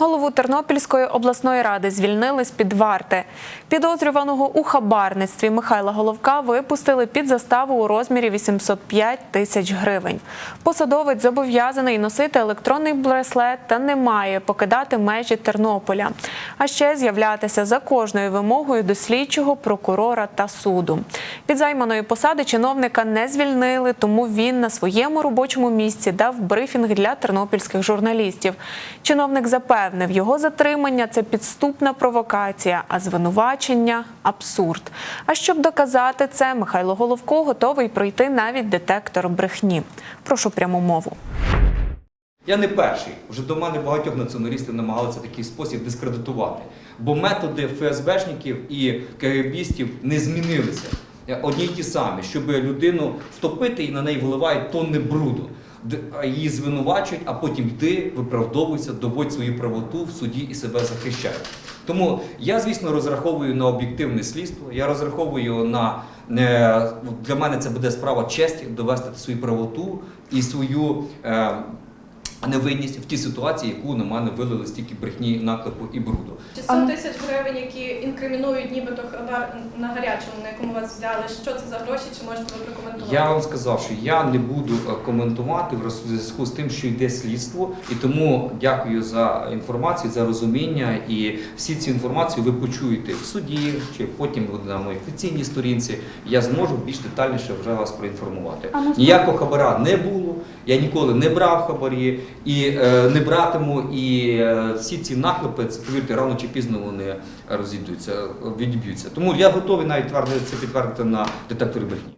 Голову Тернопільської обласної ради звільнили з під варти. Підозрюваного у хабарництві Михайла Головка випустили під заставу у розмірі 805 тисяч гривень. Посадовець зобов'язаний носити електронний браслет та не має покидати межі Тернополя, а ще з'являтися за кожною вимогою до слідчого прокурора та суду. Під займаної посади чиновника не звільнили, тому він на своєму робочому місці дав брифінг для тернопільських журналістів. Чиновник запевнив, його затримання це підступна провокація, а звинувачення абсурд. А щоб доказати це, Михайло Головко готовий пройти навіть детектор брехні. Прошу пряму мову. Я не перший. Вже до мене багатьох націоналістів намагалися такий спосіб дискредитувати. Бо методи ФСБшників і КГБістів не змінилися. Одні й ті самі, щоб людину втопити і на неї виливають тонни бруду. Її звинувачують, а потім йди, виправдовуйся, доводь свою правоту в суді і себе захищай. Тому я, звісно, розраховую на об'єктивне слідство. Я розраховую на е, для мене це буде справа честі довести свою правоту і свою. Невинність в тій ситуації, яку на мене вилили стільки брехні, наклепу і бруду. 600 тисяч гривень, які інкримінують нібито на гарячому, на якому вас взяли. Що це за гроші? Чи можете ви прокоментувати? Я вам сказав, що я не буду е, коментувати в зв'язку з тим, що йде слідство, і тому дякую за інформацію, за розуміння. І всі ці інформацію ви почуєте в суді, чи потім на моїй офіційній сторінці. Я зможу більш детальніше вже вас проінформувати. Ніякого хабара не було. Я ніколи не брав хабарі і е, не братиму. І е, всі ці наклепи, це повірте, рано чи пізно вони розійдуться, відіб'ються. Тому я готовий навіть це підтвердити на детекторі брехні.